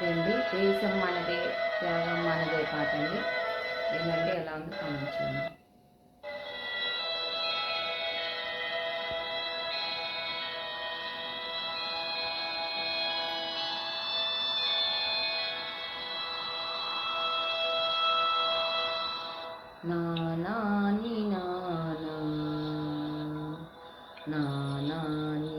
రండి దేశం మనదే త్యాగం మనదే పాట అండి ఏంటంటే ఎలా ఉంది గమనించండి చేయండి. నానాని నానా నానాని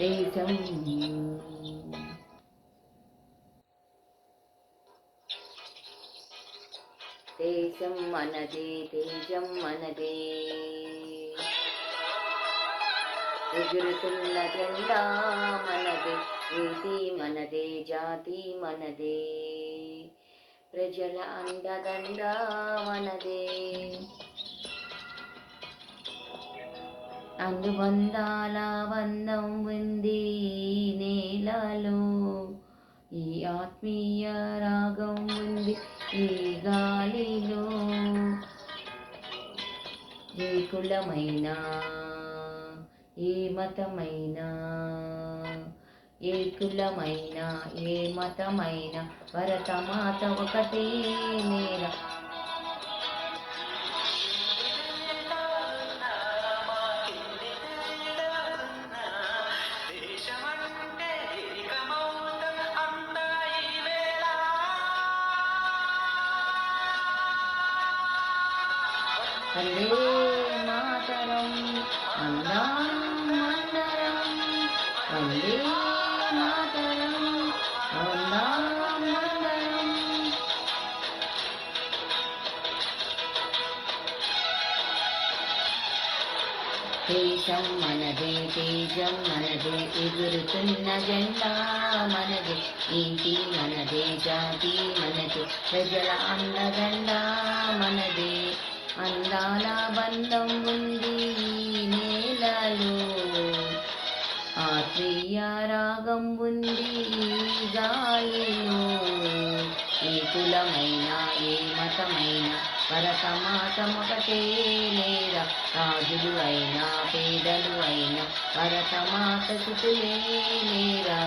దేశం తేజం మనదే తేజం మనదే. ఎగురుతున్న జెండా మనదే నీతి మనదే జాతి మనదే. ప్రజల అండదండ మనదే. అనుబంధాల బంధం ఉంది నేలలో. ఈ ఆత్మీయ రాగం ఉంది ఈ గాలిలో. ఏ కులమైనా ఏ మతమైనా ఏ కులమైనా ఏ మతమైనా భరతమాత ఒకటే నేల. వందే మాతరం అందాం మందరం వందే మాతరం అందాం మందరం. దేశం మనదే తేజం మనదే ఎగురుతున్న జెండా మనదే. ఇంటి మనదే జాతి మనదే ప్రజల అండదండ మనదే. అందాల బంధం ఉంది ఈ నేలలో ఆత్మీయ రాగం ఉంది ఈ గాలిలో ఏ కులమైన ఏ మతమైన భరతమాతం లేదా రాజులు అయినా పేదలు అయినా భరతమాత సుతులే లేరా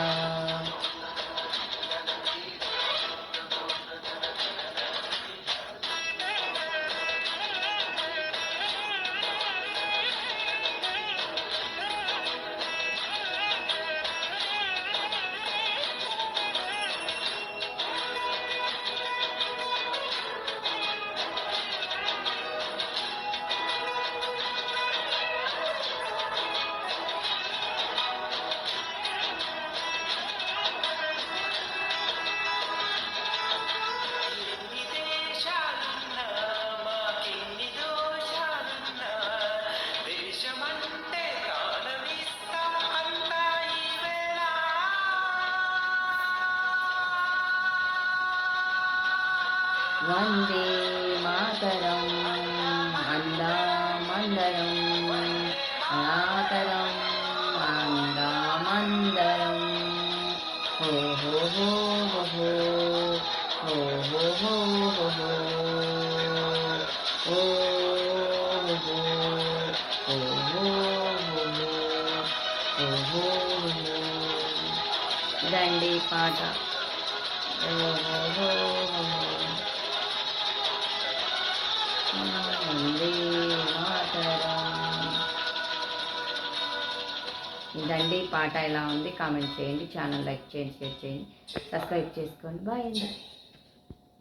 వందే మాతరం అందామందరం మాతరం అందామందరం హో హో హో హో హో హో హో హో హో ఓ హో హో హో ఇదండి పాట ఓ హో ఇదండి. పాట ఎలా ఉంది? కామెంట్ చేయండి. ఛానల్ లైక్ చేయండి షేర్ చేయండి. సబ్స్క్రైబ్ చేసుకోండి. బాయ్ అండి.